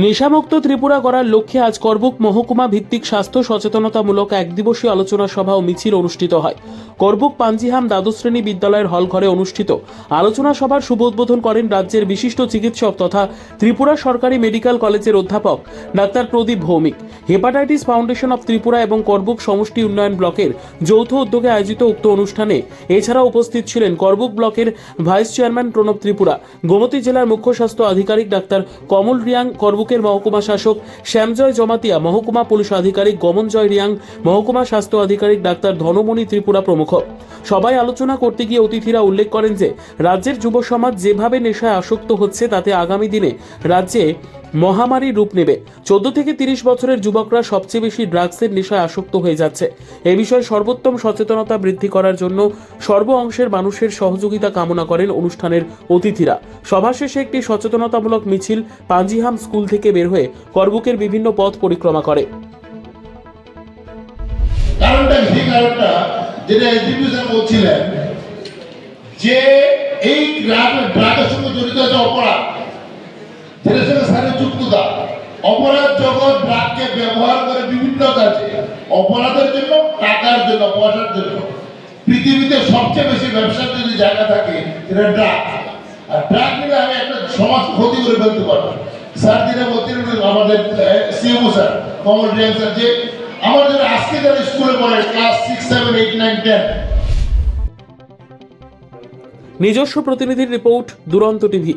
নেশামুক্ত ত্রিপুরা করার লক্ষ্যে আজ করবুক মহকুমা ভিত্তিক স্বাস্থ্য সচেতনতামূলক এক দিবসীয় আলোচনা সভা ও মিছিল অনুষ্ঠিত হয়। করবুক পাঞ্জিহাম দ্বাদশ শ্রেণি বিদ্যালয়ের হল ঘরে অনুষ্ঠিত। আলোচনা সভার শুভ উদ্বোধন করেন রাজ্যের বিশিষ্ট চিকিৎসক তথা ত্রিপুরা সরকারি মেডিকেল কলেজের অধ্যাপক doctor Pradip Bhowmik. Hepatitis foundation of Tripura এবং করবুক সমষ্টি উন্নয়ন ব্লকের যৌথ উদ্যোগে আয়োজিত উক্ত অনুষ্ঠানে এছাড়া উপস্থিত ছিলেন করবুক ব্লকের ভাইস চেয়ারম্যান প্রণব ত্রিপুরা, গোমতী জেলার মুখ্য স্বাস্থ্য আধিকারিক ডাক্তার কমল রিয়াং, করবুকের মহকুমা শাসক শ্যামজয় জমাতিয়া, মহকুমা পুলিশ আধিকারিক গমনজয় রিয়াং, মহকুমা স্বাস্থ্য আধিকারিক ডাক্তার ধনমণি ত্রিপুরা প্রমুখ। সবাই আলোচনা করতে গিয়ে অতিথিরা উল্লেখ করেন যে, রাজ্যের যুব সমাজ যেভাবে নেশায় আসক্ত হচ্ছে, তাতে আগামী দিনে রাজ্যে মহামারী রূপ নেবে। চোদ্দ থেকে তিরিশ বছরের যুবকরা সবচেয়ে বেশি ড্রাগসের নেশায় আসক্ত হয়ে যাচ্ছে। এ বিষয়ে সর্বোত্তম সচেতনতা বৃদ্ধি করার জন্য সর্ব অংশের মানুষের সহযোগিতা কামনা করেন অনুষ্ঠানের অতিথিরা। সভা শেষে একটি সচেতনতামূলক মিছিল পাঞ্জিহাম স্কুল থেকে বের হয়ে করবুকের বিভিন্ন পথ পরিক্রমা করে। যে এই ড্রাগ ড্রাগের সঙ্গে জড়িত আছে অপরাধ অপরাধ জগৎ ড্রাগকে ব্যবহার করে বিভিন্ন কাজে অপরাধের জন্য, টাকার জন্য, পয়সার জন্য। পৃথিবীতে সবচেয়ে বেশি ব্যবসার যদি জায়গা থাকে, সেটা ড্রাগ আর ড্রাগ নিলে আমি একটা সমাজ ক্ষতি করে ফেলতে পারব। স্যার, যেটা বলছেন আমাদের CMO sir Kamal Riyan sir, যে আমার যারা আজকে যারা স্কুলে পড়ে class six seven eight nine ten নিজস্ব প্রতিনিধির রিপোর্ট, দুরন্ত টিভি।